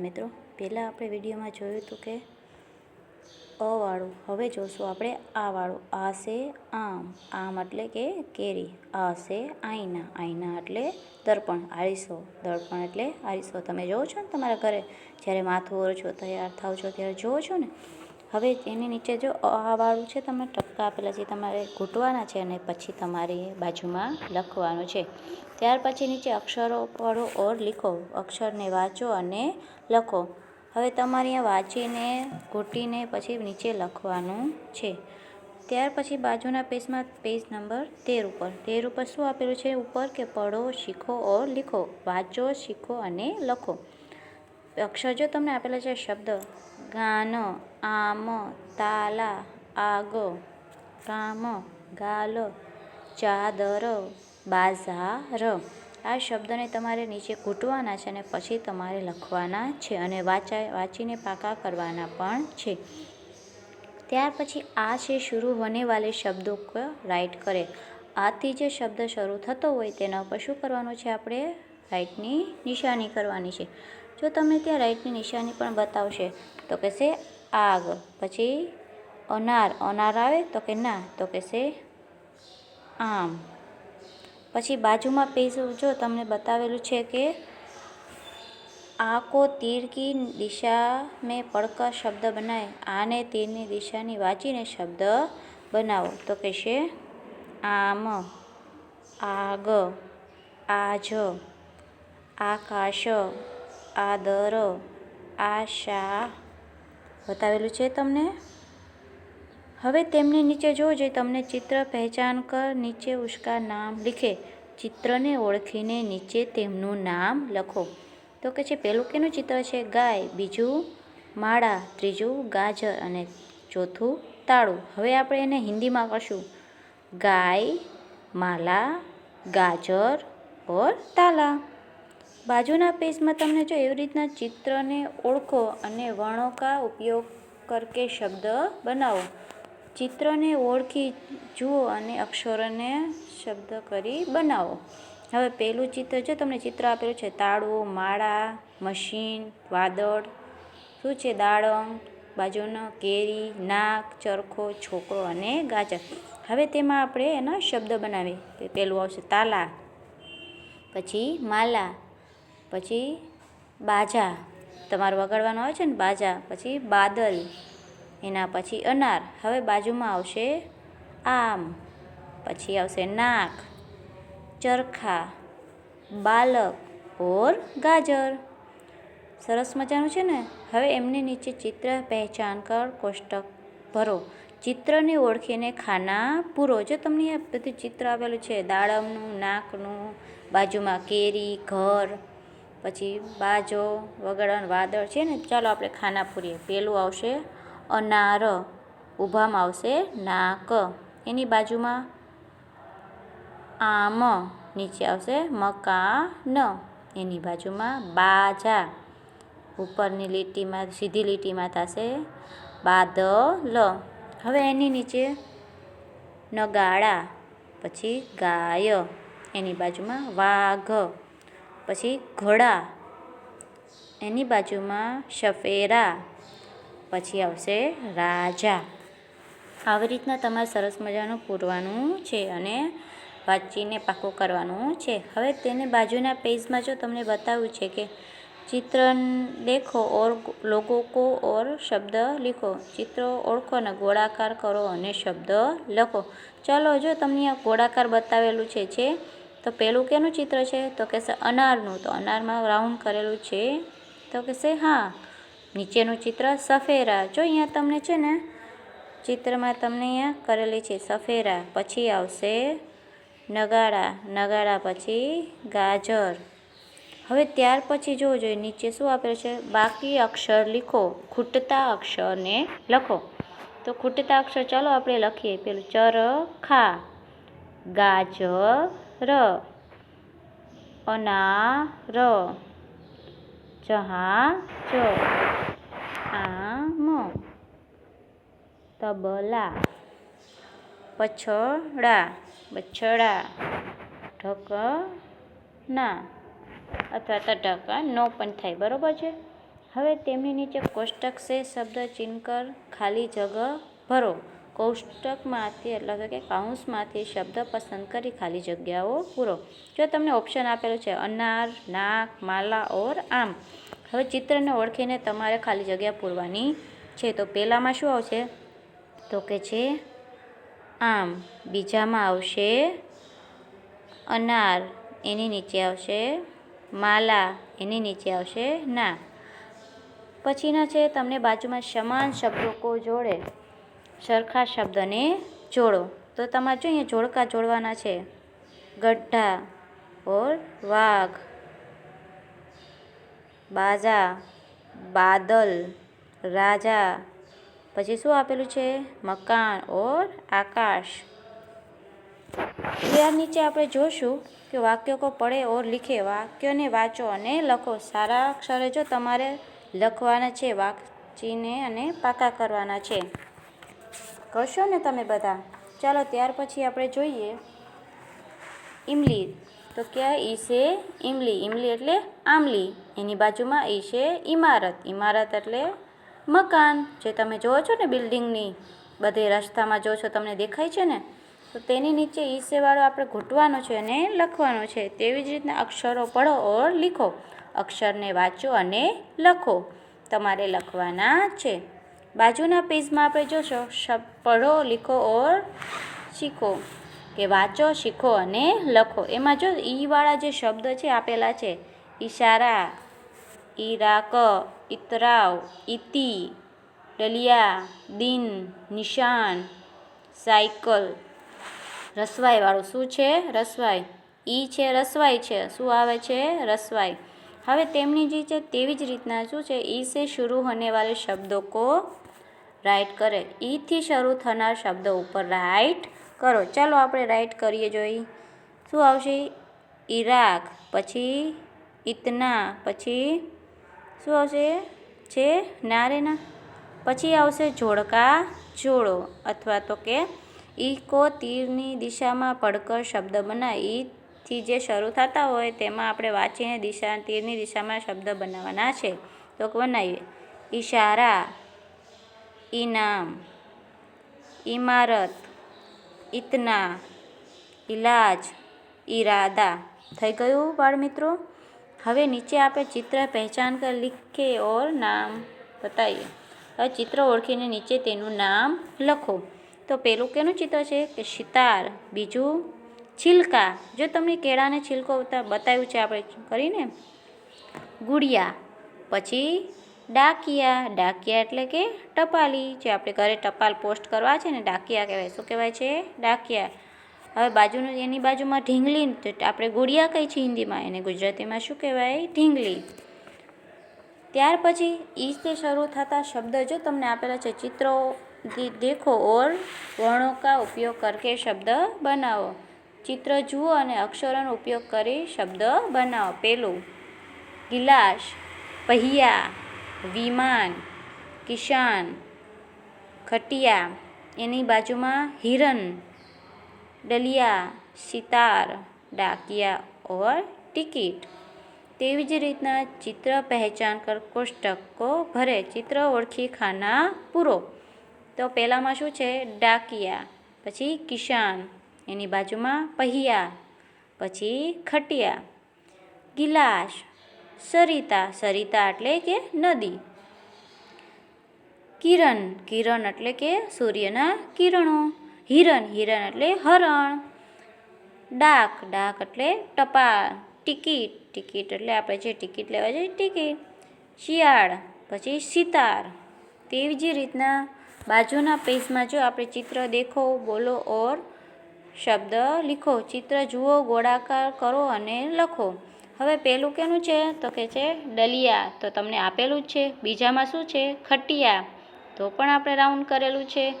બાળમિત્રો પહેલાં આપણે વિડીયોમાં જોયું હતું કે અવાળું હવે જોશું આપણે આવાળું વાળું, આ છે આમ આમ એટલે કે કેરી, આ છે આઈના આઈના એટલે દર્પણ, આરીસો, દર્પણ એટલે આરીસો. તમે જોવો છો ને તમારા ઘરે, જ્યારે માથું ઓરો છો તૈયાર થાવ છો, ત્યારે જોવો છો ને? હવે એની નીચે જો આ વાળું છે તમે ટપકા આપેલા છે તમારે ઘૂંટવાના છે અને પછી તમારે બાજુમાં લખવાનું છે. ત્યાર પછી નીચે અક્ષરો પડો ઓર લીખો, અક્ષરને વાંચો અને લખો. હવે તમારે અહીંયા વાંચીને, ઘૂંટીને પછી નીચે લખવાનું છે. ત્યાર પછી બાજુના પેજમાં પેજ નંબર તેર ઉપર. તેર ઉપર શું આપેલું છે? ઉપર કે પઢો શીખો, ઓર લીખો. વાંચો, શીખો અને લખો. અક્ષર જો તમને આપેલા છે શબ્દ. ગાન, આમ, તાલા, આગ કામ ગાલ, ચાદર બાઝાર આ શબ્દને તમારે નીચે ઘૂંટવાના છે અને પછી તમારે લખવાના છે અને વાંચા, વાંચીને પાકા કરવાના પણ છે. ત્યાર પછી આ છે શરૂ હોને વાલે શબ્દો રાઇટ કરે. આથી જે શબ્દ શરૂ થતો હોય તેના પર શું કરવાનું છે આપણે રાઇટની નિશાની કરવાની છે. જો તમને ત્યાં રાઈટની નિશાની પણ બતાવશે, તો કહેશે આગ. પછી અનાર. અનાર આવે, તો કે ના, તો કહેશે આમ. પછી બાજુમાં પેજ જો તમને બતાવેલું છે કે આકો તીર કી દિશા મેં પડકા શબ્દ બનાય. આને તીરની દિશાની વાંચીને શબ્દ બનાવો. તો કહેશે આમ. આગ. આજ. આકાશ. આદર, આશા બતાવેલું છે તમને? હવે તેમને નીચે જોજો તમને ચિત્ર પહેચાન કર, નીચે ઉષ્કા નામ લીખે. ચિત્રને ઓળખીને નીચે તેમનું નામ લખો. તો કે છે, પહેલું કેનું ચિત્ર છે? ગાય. બીજું માળા. ત્રીજું ગાજર. અને ચોથું તાળું. હવે આપણે એને હિન્દીમાં કરશું. ગાય માલા ગાજર ઓર તાલા. બાજુના પેજમાં તમને જો એવી રીતના ચિત્રને ઓળખો અને વર્ણો કા ઉપયોગ કરકે શબ્દ બનાવો. ચિત્રને ઓળખી જુઓ અને અક્ષરોને શબ્દ કરી બનાવો. હવે પહેલું ચિત્ર જો તમને ચિત્ર આપેલું છે, તાળું, માળા, મશીન, વાદળ. શું છે? દાડમ, બાજુનો કેરી, નાક, ચરખો, છોકરો અને ગાજર. હવે તેમાં આપણે એના શબ્દ બનાવીએ. પહેલું આવશે તાલા, પછી માલા પછી બાજા તમારે વગાડવાનું આવે છે ને બાજા, પછી બાદલ, એના પછી અનાર. હવે બાજુમાં આવશે આમ, પછી આવશે નાક, ચરખા, બાલક, ઓર ગાજર. સરસ મજાનું છે ને? હવે એમની નીચે ચિત્ર, પહેચાન કર, કોષ્ટક ભરો. ચિત્રને ઓળખીને ખાના પૂરો. જો તમને આ બધું ચિત્ર આવેલું છે, દાડમનું, નાકનું, બાજુમાં કેરી, ઘર પછી બાજો વગાડવાનું વાદળ છે ને, ચાલો આપણે ખાના પૂરીએ. પેલું આવશે અનાર ઊભામાં આવશે નાક. એની બાજુમાં આમ, નીચે આવશે મકાન. એની બાજુમાં બાજા. ઉપરની લીટીમાં, સીધી લીટીમાં થશે બાદલ. હવે એની નીચે નગાળા પછી ગાય. એની બાજુમાં વાઘ. પછી ઘોડા. એની બાજુમાં સફેરા પછી આવશે રાજા. આવી રીતના તમારે સરસ મજાનું પૂરવાનું છે અને વાંચીને પાકું કરવાનું છે. હવે તેને બાજુના પેજમાં જો તમને બતાવ્યું છે કે ચિત્ર દેખો ઓર લોગો કો ઓર શબ્દ લીખો. ચિત્રો ઓળખો અને ગોળાકાર કરો અને શબ્દ લખો. ચાલો, જો તમને આ ગોળાકાર બતાવેલું છે છે તો પહેલું કેનું ચિત્ર છે? તો કહેશે અનારનું. તો અનારમાં રાઉન્ડ કરેલું છે. તો કહેશે હા. નીચેનું ચિત્ર સફેરા. જો અહીંયા તમને છે ને, ચિત્રમાં તમને અહીંયા કરેલી છે સફેરા. પછી આવશે નગાડા. નગાડા પછી ગાજર. હવે ત્યાર પછી જોવો જોઈએ. નીચે શું આપેલું છે? બાકી અક્ષર લીખો. ખૂટતા અક્ષરને લખો. તો ખૂટતા અક્ષર ચાલો આપણે લખીએ. પેલું ચર ખા ગાજર અનાર જહાજ આમ તબલા પછડા બછડા ઢકના અથવા તો ઢકા નો પણ થાય, બરાબર છે? હવે તેમની નીચે કોષ્ટક છે, શબ્દ ચિહ્નકર ખાલી જગ ભરો. કોષ્ટકમાંથી એટલે કે કાઉન્સમાંથી શબ્દ પસંદ કરી ખાલી જગ્યાઓ પૂરો. જો તમને ઓપ્શન આપેલું છે અનાર, નાક, માલા, ઓર, આમ. હવે ચિત્રને ઓળખીને તમારે ખાલી જગ્યા પૂરવાની છે. તો પહેલામાં શું આવશે? તો કે છે, આમ. બીજામાં આવશે, અનાર. એની નીચે આવશે, માલા. એની નીચે આવશે ના પછીના છે, તમને બાજુમાં સમાન શબ્દકો જોડે. સરખા શબ્દને જોડો. તો તમારે જો અહીંયા જોડકા જોડવાના છે. ગઢા ઓર વાઘ. બાજા, બાદલ, રાજા. પછી શું આપેલું છે? મકાન, ઓર આકાશ. ત્યાર નીચે આપણે જોશું કે વાક્યો કો પડે ઓર લીખે. વાક્યોને વાંચો અને લખો. સારા અક્ષરે જો તમારે લખવાના છે, વાંચીને અને પાકા કરવાના છે. કરશો ને તમે બધા? ચાલો ત્યાર પછી આપણે જોઈએ. ઇમલી તો ક્યાં છે? ઇમલી ઇમલી એટલે આમલી એની બાજુમાં ઈ છે ઇમારત ઇમારત એટલે મકાન. જે તમે જોવો છો ને બિલ્ડિંગની, બધે રસ્તામાં જો છો તમને દેખાય છે ને, તો તેની નીચે ઈસેવાળો સેવાળો આપણે ઘૂંટવાનો છે અને લખવાનો છે. તેવી જ રીતના અક્ષરો પઢો ઓર લીખો. અક્ષરને વાંચો અને લખો. તમારે લખવાના છે. બાજુના પેજમાં આપણે જોશો શબ પઢો લીખો ઓર શીખો, કે વાંચો, શીખો અને લખો. એમાં જો ઈવાળા જે શબ્દ છે, આપેલા છે, ઈશારા, ઈરાક ઇતરાવ ઇતિ ડલિયા, દિન, નિશાન, સાયકલ રસવાઈવાળું શું છે? રસવાઈ. ઈ છે રસવાઈ છે. શું આવે છે? રસવાઈ. હવે તેમની જે છે તેવી જ રીતના શું છે? ઈ સે શરૂ હોને વાલે શબ્દો કો રાઇટ કરે. ઈથી શરૂ થનાર શબ્દો ઉપર રાઇટ કરો. ચાલો આપણે રાઇટ કરીએ જોઈ. શું આવશે? ઈરાક, પછી ઇતના, પછી શું આવશે? છે? ના રે ના. પછી આવશે જોડકા, જોડો, અથવા તો કે ઈકો તીરની દિશામાં પડકર શબ્દ બનાય. ઈથી જે શરૂ થતા હોય તેમાં આપણે વાંચીને દિશા, તીરની દિશામાં શબ્દ બનાવવાના છે. તો બનાવીએ. ઈશારા ઇનામ ઇમારત ઇતના ઇલાજ ઈરાદા. થઈ ગયું બાળ મિત્રો? હવે નીચે આપણે ચિત્ર પહેચાન કર લીખે ઓર નામ બતાવીએ. હવે ચિત્ર ઓળખીને નીચે તેનું નામ લખો. તો પેલું કેનું ચિત્ર છે? કે સિતાર બીજું? છિલકા. જો તમને કેળાને છિલકો બતાવ્યું છે આપણે કરીને, ગુડિયા, પછી ડાકિયા. ડાકિયા એટલે કે ટપાલી જે આપણે ઘરે ટપાલ પોસ્ટ કરવા છે ને, ડાકિયા કહેવાય. શું કહેવાય છે? ડાકિયા. હવે બાજુનું, એની બાજુમાં ઢીંગલી આપણે ગુડિયા કહી છે હિન્દીમાં. એને ગુજરાતીમાં શું કહેવાય? ઢીંગલી. ત્યાર પછી ઈથી શરૂ થતા શબ્દ. જો તમને આપેલા છે, ચિત્રો દેખો ઓર વર્ણો કા ઉપયોગ કરકે શબ્દ બનાવો. ચિત્ર જુઓ અને અક્ષરોનો ઉપયોગ કરી શબ્દ બનાવો. પેલું, ગિલાસ, પહિયા, વિમાન, કિશાન, ખટિયા, એની બાજુમાં હિરન, ડલિયા, સિતાર, ડાકિયા ઓર ટિકિટ. તેવી જ રીતના ચિત્ર પહેચાન કર, કોષ્ટકો ભરે, ચિત્ર ઓળખી ખાના પૂરો. તો પહેલાંમાં શું છે? ડાકિયા, પછી કિશાન એની બાજુમાં પહિયા, પછી ખટિયા, ગિલાસ, સરિતા સરિતા એટલે કે નદી. કિરણ કિરણ એટલે કે સૂર્યના કિરણો. હિરણ હિરણ એટલે હરણ. ડાક ડાક એટલે ટપાલ. ટિકિટ ટિકિટ એટલે આપણે જે ટિકિટ લેવા જઈએ ટિકિટ. શિયાળ, પછી સિતાર. તેવી જ રીતના બાજુના પેજમાં જો આપણે ચિત્ર દેખો, બોલો ઓર શબ્દ લીખો, ચિત્ર જુઓ, ગોળાકાર કરો અને લખો. હવે પહેલું કેનું છે? તો કે છે, ડલિયા. તો તમને આપેલું જ છે. બીજામાં શું છે? ખટિયા. તો પણ આપણે રાઉન્ડ કરેલું છે.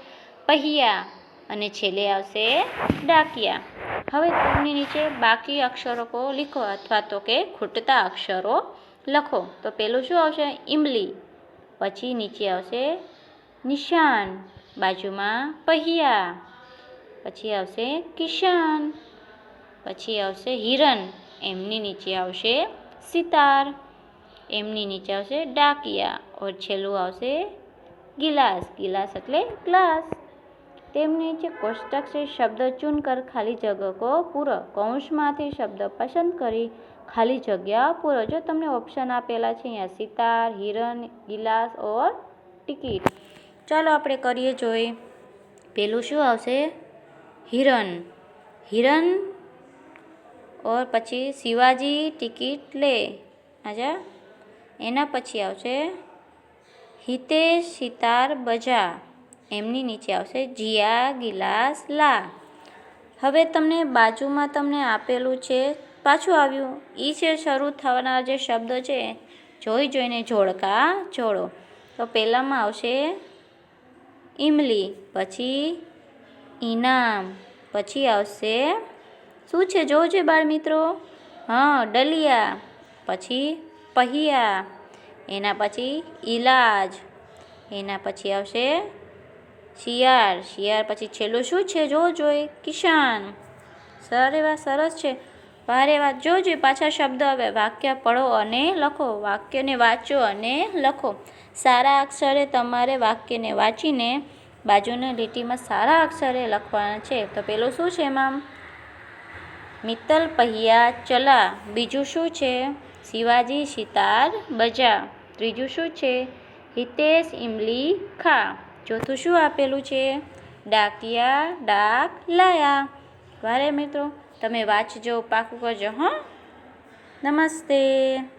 પહિયા. અને છેલ્લે આવશે ડાકિયા. હવે તમને નીચે બાકી અક્ષરો કો લીખો અથવા તો કે ખૂટતા અક્ષરો લખો. તો પહેલું શું આવશે? ઇમલી. પછી નીચે આવશે નિશાન. બાજુમાં પહિયા. પછી આવશે કિશાન, પછી આવશે હિરણ, એમની નીચે આવશે સિતાર, એમની નીચે આવશે ડાકિયા ઓર છેલ્લું આવશે ગિલાસ ગિલાસ એટલે ગ્લાસ. તેમની નીચે કોષ્ટક છે શબ્દ ચૂન કર, ખાલી જગકો પૂરો. કૌંસમાંથી શબ્દ પસંદ કરી, ખાલી જગ્યા પૂરો. જો તમને ઓપ્શન આપેલા છે, અહીંયા સિતાર, હિરણ, ગિલાસ ઓર ટિકિટ. ચાલો આપણે કરીએ જોઈ. પેલું શું આવશે? હિરણ હિરણ ઓર પછી શિવાજી ટિકિટ લે આજા એના પછી આવશે હિતેશ સિતાર બજા એમની નીચે આવશે જીયા ગિલાસ લા હવે તમને બાજુમાં તમને આપેલું છે, પાછું આવ્યું. એ છે શરૂ થવાના જે શબ્દો છે, જોઈ જોઈને જોડકા જોડો. તો પહેલાંમાં આવશે, ઈમલી, પછી ઇનામ. પછી આવશે, શું છે? જોજે બાળ મિત્રો. હા, ડલિયા. પછી પહિયા. એના પછી ઈલાજ. એના પછી આવશે શિયાળ. શિયાળ પછી છેલ્લું શું છે? જોજો એ કિશાન સર એવા સરસ છે. ભારે વાત. જોજો પાછા શબ્દ હવે વાક્ય પઢો અને લખો. વાક્યને વાંચો અને લખો. સારા અક્ષરે તમારે વાક્યને વાંચીને બાજુની લીટીમાં સારા અક્ષરે લખવાના છે. તો પેલું શું છે એમાં મિત્તલ પહિયા ચલા. બીજું શું છે? શિવાજી સિતાર બજા. ત્રીજું શું છે? હિતેશ ઇમલી ખા. ચોથું શું આપેલું છે? ડાકિયા ડાક લાયા. વારે મિત્રો, તમે વાંચજો, પાકું કરજો, હં? નમસ્તે.